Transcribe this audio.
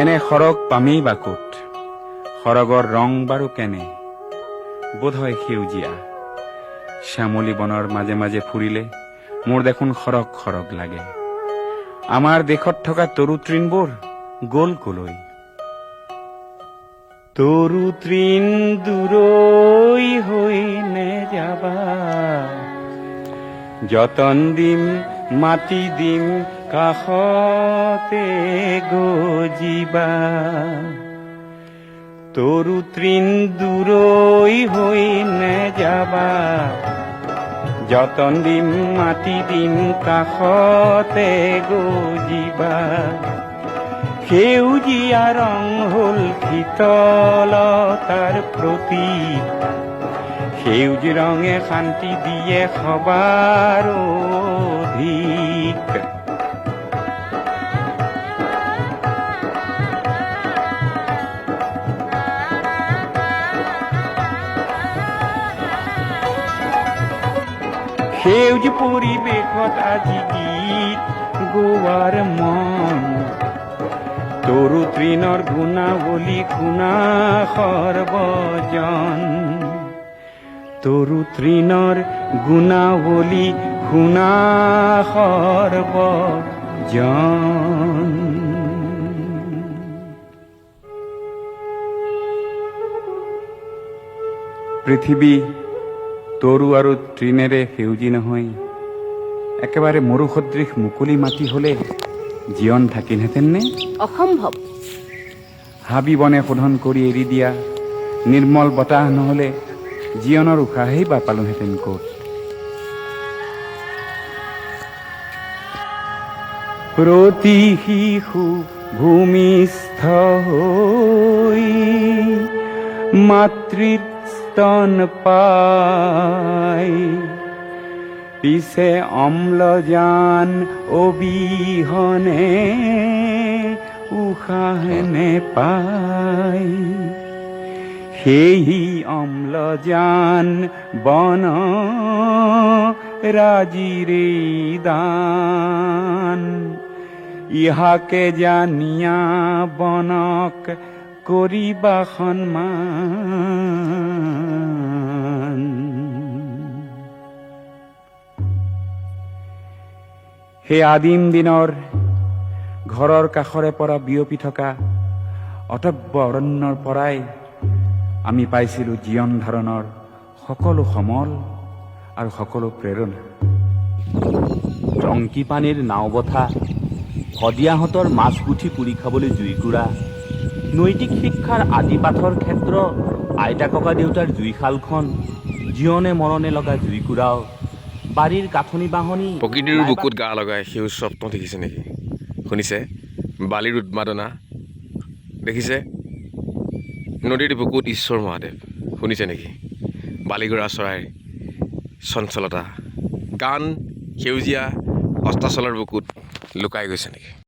এনে সৰগ পামেই বাকুত সৰগৰ ৰং বাৰু কেনে? বোধহয় সেউজীয়া। শ্যামলী বনৰ মাজে মাজে ফুৰিলে মোৰ দেখোন সৰগ সৰগ লাগে। আমাৰ দেশত থকা তৰু তৃণবোৰ গ'ল কলৈ? তৰু তৃণ দূৰৈ হৈ নেযাবা। যতন দিম মাটি দিম কাষতে গজিবা। তৰু তৃণ দূৰৈ হৈ নেযাবা যতন দিম, মাটি দিম কাষতে গজিবা। সেউজীয়া ৰং হ'ল শীতলতাৰ প্ৰতীক সেউজ ৰঙে শান্তি দিয়ে সবাৰ অধিক। সেউজ পৰিৱেশত আজি গীত গোৱাৰ মন। তৰু তৃণৰ গুণাৱলী শুনা সৰ্বজন। তৰু তৃণৰ গুণাৱলী শুনা সৰ্বজন পৃথিৱী তৰু আৰু তৃণেৰে সেউজী নহয়। একেবাৰে মৰুসদৃশ মুকলি মাটি হলে জীৱন থাকিলহেঁতেন নে? অসম্ভৱ। হাবি বনে শোধন কৰি এৰি দিয়া নিৰ্মল বতাহ নহলে জীৱনৰ উশাহেই পালোহেঁতেন ক'ত প্ৰতি শিশু ভূমিষ্ঠ হৈ মাতৃস্তন পাই পিছে অম্লজান অবিহনে উশাহ নেপায় সেই অম্লজান বন ৰাজিৰে দান। ইহাকে জানিয়া বনক কৰিবা সন্মান। সেই আদিম দিনৰ ঘৰৰ কাষৰে পৰা বিয়পি থকা অটব্য অৰণ্যৰ পৰাই আমি পাইছিলোঁ জীৱন ধাৰণৰ সকলো সমল আৰু সকলো প্ৰেৰণা। টংকি পানীৰ নাও বঠা শদিয়াহঁতৰ মাছ পুঠি পুৰি খাবলৈ জুইকুৰা নৈতিক শিক্ষাৰ আদি পাঠৰ ক্ষেত্ৰ আইতা ককা দেউতাৰ জুইশালখন জীৱনে মৰণে লগা জুইকুৰাও বাৰীৰ কাঠনি বাহনি প্ৰকৃতিৰ বুকুত গা লগাই সেউজ স্বপ্ন দেখিছে নেকি? শুনিছে? বালিৰ উন্মাদনা দেখিছে? নদীৰ বুকুত ঈশ্বৰ মহাদেৱ, শুনিছে নেকি? বালিগৰা চৰাইৰ চঞ্চলতা, গান সেউজীয়া, অস্তাচলৰ বুকুত লুকাই গৈছে নেকি?